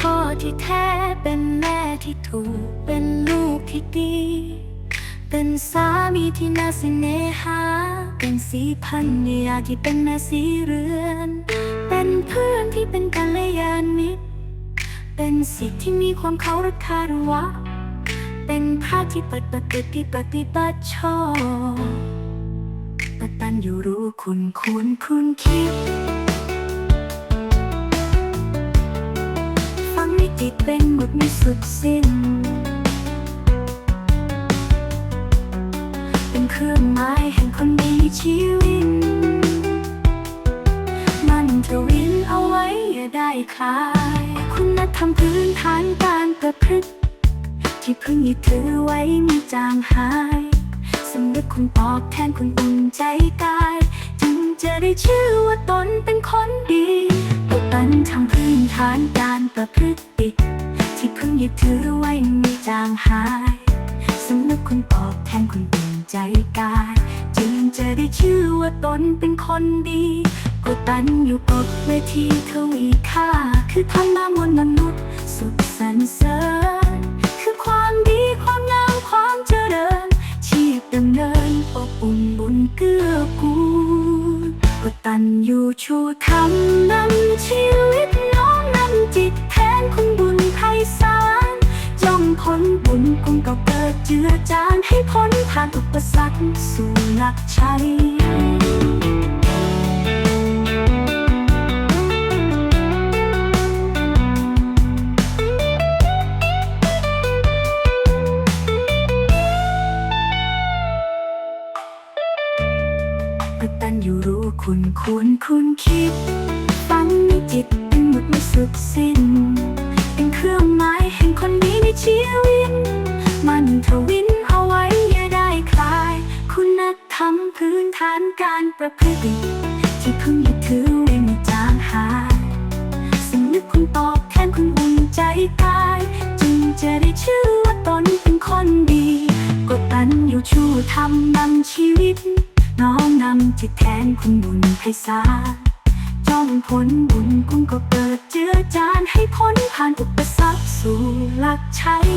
พ่อที่แท้เป็นแม่ที่ถูก เป็นลูกที่ดี เป็นสามีที่น่าสิเนหา เป็นสีพันเนียที่เป็นแม่สีเรือน เป็นเพื่อนที่เป็นกัลยาณมิตร เป็นสิทธิ์ที่มีความเคารพคารวะ เป็นพระที่ปฏิบัติที่ปฏิบัติชอบปตันอยู่รู้คุณคุณคุณคิด ฟังในจิตเป็นหมดไม่สุดสิ้น เป็นเครื่องหมายแห่งคนดีชีวิต มันทวินเอาไว้อย่าได้คลาย คุณธรรมพื้นฐานการประพฤติ ที่เพึ่งยึดถือไว้มีจางหายสำนึกคุณตอบแทนคุณอุ่นใจกาย จึงจะได้ชื่อว่าตนเป็นคนดี ปกปันทำพื้นฐานการประพฤติที่เพึ่งยึดถือไว้มีจางหายสำนึกคุณตอบแทนคุณอุ่นใจกาย จึงจะได้ชื่อว่าตนเป็นคนดีกตันอยู่กฎเวทีทวีค่า คือธรรมามวลมนุษย์ สุขสรรเสริญคือความดีความงามความเจริญชีพดำเนินอบอุ่นบุญเกื้อกูลันอยู่ชูคำนำชีวิตน้อมนำจิตแทนคุณบุญไพศาลย่อมพ้นบุญกุงก็เกิดเจือจานให้พ้นผ่านอุปสรรคสู่หลักชัย กตันอยู่รู้คุณคุณคุณคิด ฟังในจิตเป็นหมดไม่สุดสิ้น เป็นเครื่องหมายแห่งคนดีในชีวิต มันทวินเอาไว้อย่าได้คลาย คุณธรรมพื้นฐานการประพฤติ ที่เพึ่งยึดถือไว้ไม่จางหายสำนึกคุณตอบแทนคุณอุ่นใจกา มนำจิตแทนคุณบุญไพศาลจ้องผลบุญกุงก็เกิดเจือจานให้พ้นผ่านอุปสรรคสู่หลักชัย